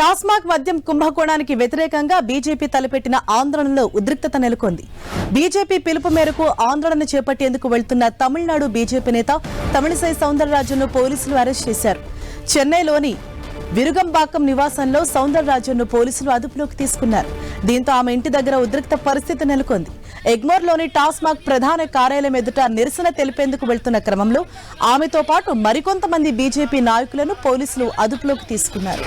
టాస్మాక్ మద్యం కుంభకోణానికి వ్యతిరేకంగా బీజేపీ తలపెట్టిన ఆందోళనలో ఉద్రిక్తత నెలకొంది. బీజేపీ పిలుపు మేరకు ఆందోళన చేపట్టేందుకు వెళ్తున్న తమిళనాడు బీజేపీ నేత తమిళిసై సౌందరరాజన్ను పోలీసులు అరెస్ట్ చేశారు. చెన్నైలోని విరుగంబాకం నివాసంలో సౌందరరాజన్ను పోలీసులు అదుపులోకి తీసుకున్నారు. దీంతో ఆమె ఇంటి దగ్గర ఉద్రిక్త పరిస్థితి నెలకొంది. ఎగ్మోర్లోని టాస్మాక్ ప్రధాన కార్యాలయం ఎదుట నిరసన తెలిపేందుకు వెళ్తున్న క్రమంలో ఆమెతో పాటు మరికొంతమంది బీజేపీ నాయకులను పోలీసులు అదుపులోకి తీసుకున్నారు.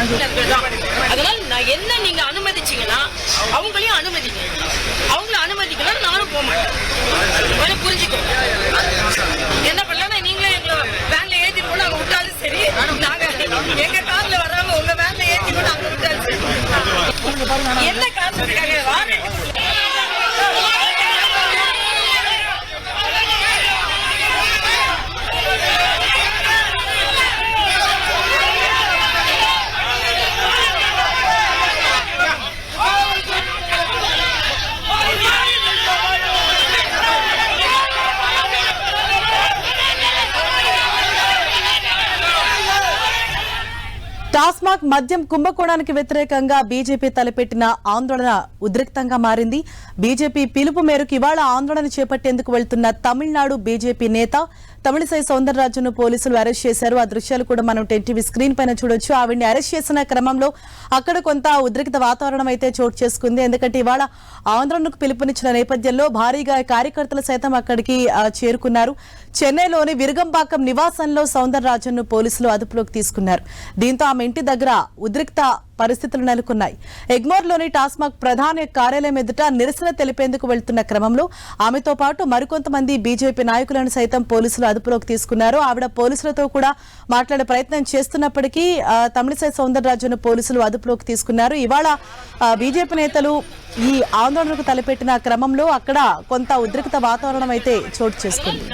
அதனால நான் என்ன நீங்க அனுமதிச்சீங்கன்னா அவங்களையும் அனுமதிங்க. அவங்கள அனுமதிக்கலாம் நானும் போக மாட்டேன். புரிஞ்சுக்கோ. என்ன பண்ணலாம் நீங்களே எங்களை வேன்ல ஏத்தி கூட அங்க விட்டாலும் சரி. நாங்க எங்க கார்ல வர்றவங்க உங்க வேன்ல ஏத்தி கூட அங்க விட்டாலும் சரி. என்ன காரணத்துக்காக టాస్మాక్ మద్యం కుంభకోణానికి వ్యతిరేకంగా బీజేపీ తలపెట్టిన ఆందోళన ఉద్రిక్తంగా మారింది. బీజేపీ పిలుపు మేరకు ఇవాళ ఆందోళన చేపట్టేందుకు వెళ్తున్న తమిళనాడు బీజేపీ నేత తమిళిసై సౌందరరాజును పోలీసులు అరెస్ట్ చేశారు. ఆ దృశ్యాలు కూడా మనం టీవీ స్క్రీన్ పైన చూడొచ్చు. ఆవిడ్ని అరెస్ట్ చేసిన క్రమంలో అక్కడ కొంత ఉద్రిక్త వాతావరణం అయితే చోటు చేసుకుంది. ఎందుకంటే ఇవాళ ఆందోళనకు పిలుపునిచ్చిన నేపథ్యంలో భారీగా కార్యకర్తలు సైతం అక్కడికి చేరుకున్నారు. చెన్నైలోని విరుగంపాకం నివాసంలో సౌందరరాజన్ను పోలీసులు అదుపులోకి తీసుకున్నారు. దీంతో ఆమె ఇంటి దగ్గర ఉద్రిక్త పరిస్థితులు నెలకొన్నాయి. ఎగ్మోర్లోని టాస్మాక్ ప్రధాన కార్యాలయం ఎదుట నిరసన తెలిపేందుకు వెళ్తున్న క్రమంలో ఆమెతో పాటు మరికొంతమంది బీజేపీ నాయకులను సైతం పోలీసులు అదుపులోకి తీసుకున్నారు. ఆవిడ పోలీసులతో కూడా మాట్లాడే ప్రయత్నం చేస్తున్నప్పటికీ తమిళిసై సౌందరరాజును పోలీసులు అదుపులోకి తీసుకున్నారు. ఇవాళ బీజేపీ నేతలు ఈ ఆందోళనకు తలపెట్టిన క్రమంలో అక్కడ కొంత ఉద్రిక్త వాతావరణం అయితే చోటు చేసుకుంది.